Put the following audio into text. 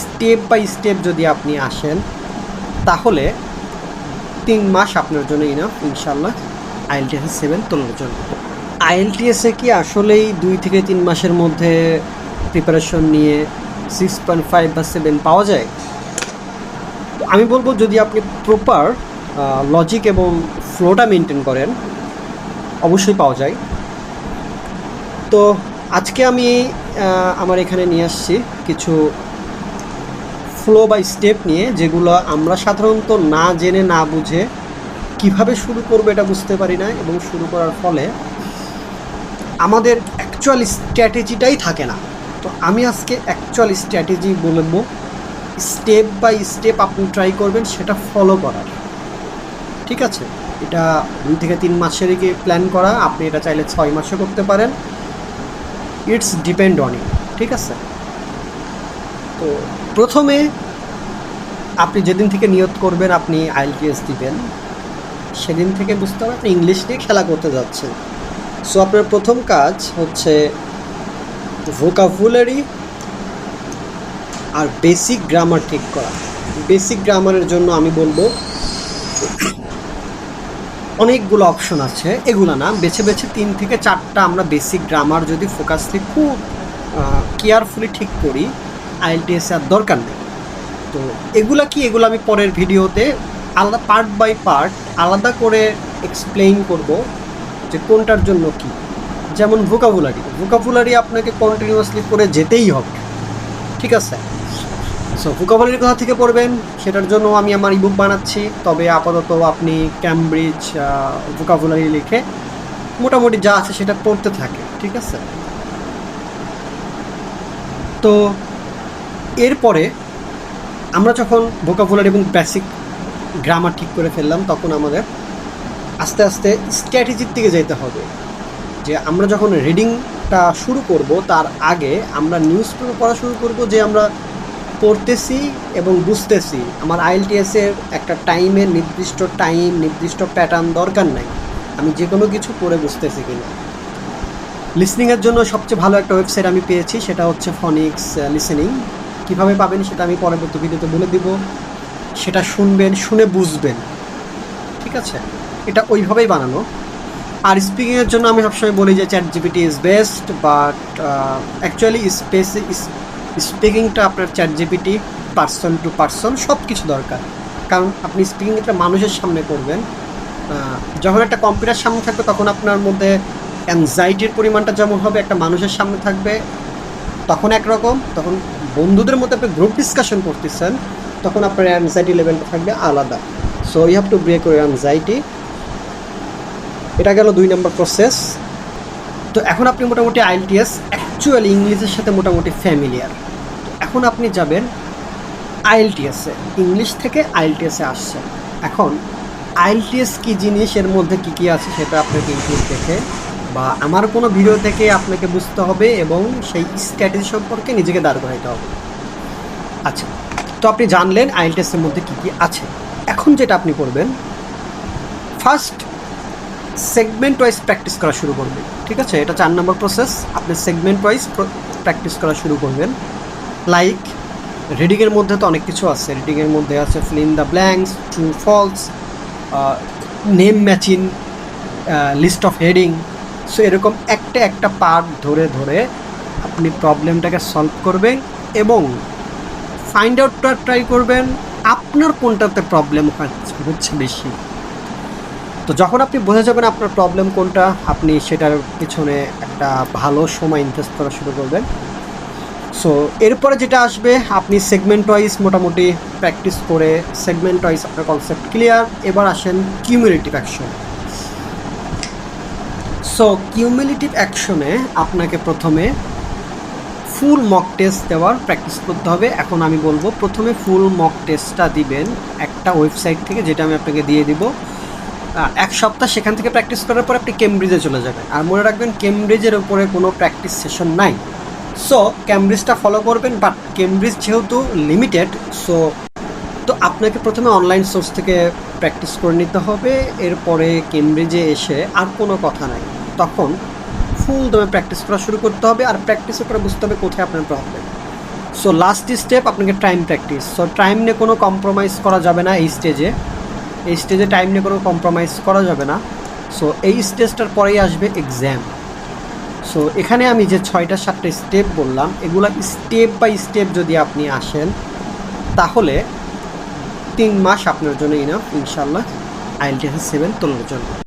Step by step যদি আপনি আসেন, তাহলে তিন মাস আপনার জন্য ইনাফ ইনশাল্লাহ আইএলটিএস সেভেন তোলার জন্য। আইএলটিএসে কি আসলেই দুই থেকে তিন মাসের মধ্যে প্রিপারেশন নিয়ে সিক্স পয়েন্ট ফাইভ বা সেভেন পাওয়া যায়? আমি বলব যদি আপনি প্রপার লজিক এবং ফ্লোটা মেনটেন করেন, অবশ্যই পাওয়া যায়। তো আজকে আমি আমার এখানে নিয়ে আসছি কিছু ফ্লো বাই স্টেপ নিয়ে যেগুলো আমরা সাধারণত না জেনে, না বুঝে কীভাবে শুরু করব এটা বুঝতে পারি না এবং শুরু করার ফলে আমাদের অ্যাকচুয়াল স্ট্র্যাটেজিটাই থাকে না। তো আমি আজকে অ্যাকচুয়াল স্ট্র্যাটেজি বলব স্টেপ বাই স্টেপ আপনি ট্রাই করবেন, সেটা ফলো করার। ঠিক আছে? এটা দুই থেকে তিন মাসের কি প্ল্যান করা, আপনি এটা চাইলে ছয় মাসে করতে পারেন। ইটস ডিপেন্ড অন ইট ঠিক আছে? তো প্রথমে আপনি যেদিন থেকে নিয়ত করবেন, আপনি আইএলটিএস দিবেন। সেদিন থেকে বুঝতে হবে আপনি ইংলিশ নিয়ে খেলা করতে যাচ্ছেন। সো আপনার প্রথম কাজ হচ্ছে ভোকাবুলারি আর বেসিক গ্রামার ঠিক করা। বেসিক গ্রামারের জন্য আমি বলব, অনেকগুলো অপশন আছে। এগুলো না, বেছে বেছে তিন থেকে চারটা আমরা বেসিক গ্রামার যদি ফোকাসলি খুব কেয়ারফুলি ঠিক করি আইএলটিএস আর দরকার নেই। তো এগুলা কি, এগুলো আমি পরের ভিডিওতে আলাদা পার্ট বাই পার্ট আলাদা করে এক্সপ্লেইন করব যে কোনটার জন্য কি। যেমন ভোকাবুলারি ভোকাবুলারি আপনাকে কন্টিনিউয়াসলি করে যেতেই হবে। ঠিক আছে? সো ভোকাবুলারি কোথা থেকে পড়বেন, সেটার জন্য আমি আমার ইবুক বানাচ্ছি। তবে আপাতত আপনি ক্যামব্রিজ ভোকাবুলারি লিখে মোটামুটি যা আছে সেটা পড়তে থাকে ঠিক আছে? তো এরপরে আমরা যখন ভোকাবুলারি এবং বেসিক গ্রামার ঠিক করে ফেললাম, তখন আমাদের আস্তে আস্তে স্ট্র্যাটেজির দিকে যেতে হবে। যে আমরা যখন রিডিংটা শুরু করব, তার আগে আমরা নিউজ পেপার পড়া শুরু করব যে আমরা পড়তেছি এবং বুঝতেছি। আমার আইএলটিএস এর একটা টাইমের নির্দিষ্ট টাইম নির্দিষ্ট প্যাটার্ন দরকার নাই। আমি যে কোনো কিছু পড়ে বুঝতেছি কিনা। লিসনিংয়ের জন্য সবচেয়ে ভালো একটা ওয়েবসাইট আমি পেয়েছি, সেটা হচ্ছে ফনিক্স লিসেনিং কীভাবে পাবেন সেটা আমি পরবর্তী ভিডিওতে বলে দিব। সেটা শুনবেন, শুনে বুঝবেন। ঠিক আছে? এটা ওইভাবেই বানানো। আর স্পিকিংয়ের জন্য আমি সবসময় বলি যে ChatGPT is best but actually space স্পিকিংটা আপনার ChatGPT person to person সব কিছু দরকার। কারণ আপনি স্পিকিংটা মানুষের সামনে করবেন যখন একটা কম্পিউটার সামনে থাকবে তখন আপনার মধ্যে অ্যাংজাইটির পরিমাণটা যেমন হবে, একটা মানুষের সামনে থাকবে, তখন একরকম, তখন বন্ধুদের মধ্যে আপনি গ্রুপ ডিসকাশন করতেছেন, তখন আপনার অ্যাংজাইটি লেভেলটা থাকবে আলাদা। So you have to break your anxiety এটা গেল দুই নম্বর প্রসেস তো এখন আপনি মোটামুটি আইএলটিএস অ্যাকচুয়ালি ইংলিশের সাথে মোটামুটি ফ্যামিলিয়ার এখন আপনি যাবেন আইএলটিএসে ইংলিশ থেকে আইএলটিএসে আসছেন। এখন আইএলটিএস কী জিনিস, এর মধ্যে কী কী আছে সেটা আপনাকে ইউটিউব দেখে বা আমার কোনো ভিডিও থেকে আপনাকে বুঝতে হবে এবং সেই স্ট্র্যাটেজি সম্পর্কে নিজেকে দাঁড় করাইতে হবে। আচ্ছা তো আপনি জানলেন আইএলটিএসের মধ্যে কী কী আছে। এখন যেটা আপনি করবেন ফার্স্ট সেগমেন্ট ওয়াইজ প্র্যাকটিস করা শুরু করবেন, ঠিক আছে? এটা চার নম্বর প্রসেস আপনি সেগমেন্ট ওয়াইজ প্র্যাকটিস করা শুরু করবেন। লাইক রিডিংয়ের মধ্যে তো অনেক কিছু আছে। রিডিংয়ের মধ্যে আছে fill the blanks true false name matching list of heading so এরকম একটা একটা পার্ট ধরে ধরে আপনি প্রবলেমটাকে সলভ করবেন এবং ফাইন্ড আউটটা ট্রাই করবেন আপনার কোনটাতে প্রবলেম হচ্ছে বেশি। তো যখন আপনি বোঝা যাবেন আপনার প্রবলেম কোনটা, আপনি সেটার পিছনে একটা ভালো সময় ইনভেস্ট করা শুরু করবেন। সো এরপরে যেটা আসবে, আপনি সেগমেন্ট ওয়াইজ মোটামুটি প্র্যাকটিস করে সেগমেন্ট ওয়াইজ আপনার কনসেপ্ট ক্লিয়ার এবার আসেন কিউমুলেটিভ অ্যাকশন সো কিউমুলেটিভ অ্যাকশনে আপনাকে প্রথমে ফুল মক টেস্ট দেওয়ার প্র্যাকটিস করতে হবে। এখন আমি বলব, প্রথমে ফুল মক টেস্টটা দিবেন একটা ওয়েবসাইট থেকে, যেটা আমি আপনাকে দিয়ে দিব। এক সপ্তাহ সেখান থেকে প্র্যাকটিস করার পর আপনি কেমব্রিজে চলে যাবেন। আর মনে রাখবেন কেমব্রিজের উপরে কোনো প্র্যাকটিস সেশন নাই। সো কেমব্রিজটা ফলো করবেন বাট কেমব্রিজ যেহেতু লিমিটেড সো তো আপনাকে প্রথমে অনলাইন সোর্স থেকে প্র্যাকটিস করে নিতে হবে। এরপরে কেমব্রিজে এসে আর কোনো কথা নাই। তখন ফুল দমে প্র্যাকটিস করা শুরু করতে হবে আর প্র্যাকটিসের পরে বুঝতে হবে কোথায় আপনার প্রবলেম সো লাস্ট স্টেপ আপনাকে টাইম প্র্যাকটিস সো টাইম নিয়ে কোনো কম্প্রোমাইজ করা যাবে না এই স্টেজে এই স্টেজে টাইম নিয়ে কোনো কম্প্রোমাইজ করা যাবে না। সো এই স্টেজটার পরেই আসবে এক্সাম সো এখানে আমি যে ছয়টা, সাতটা স্টেপ বললাম, এগুলো স্টেপ বাই স্টেপ যদি আপনি আসেন, তাহলে তিন মাস আপনার জন্য ইনাফ ইনশাল্লাহ আইএলটিএস সেভেন তোলার জন্য।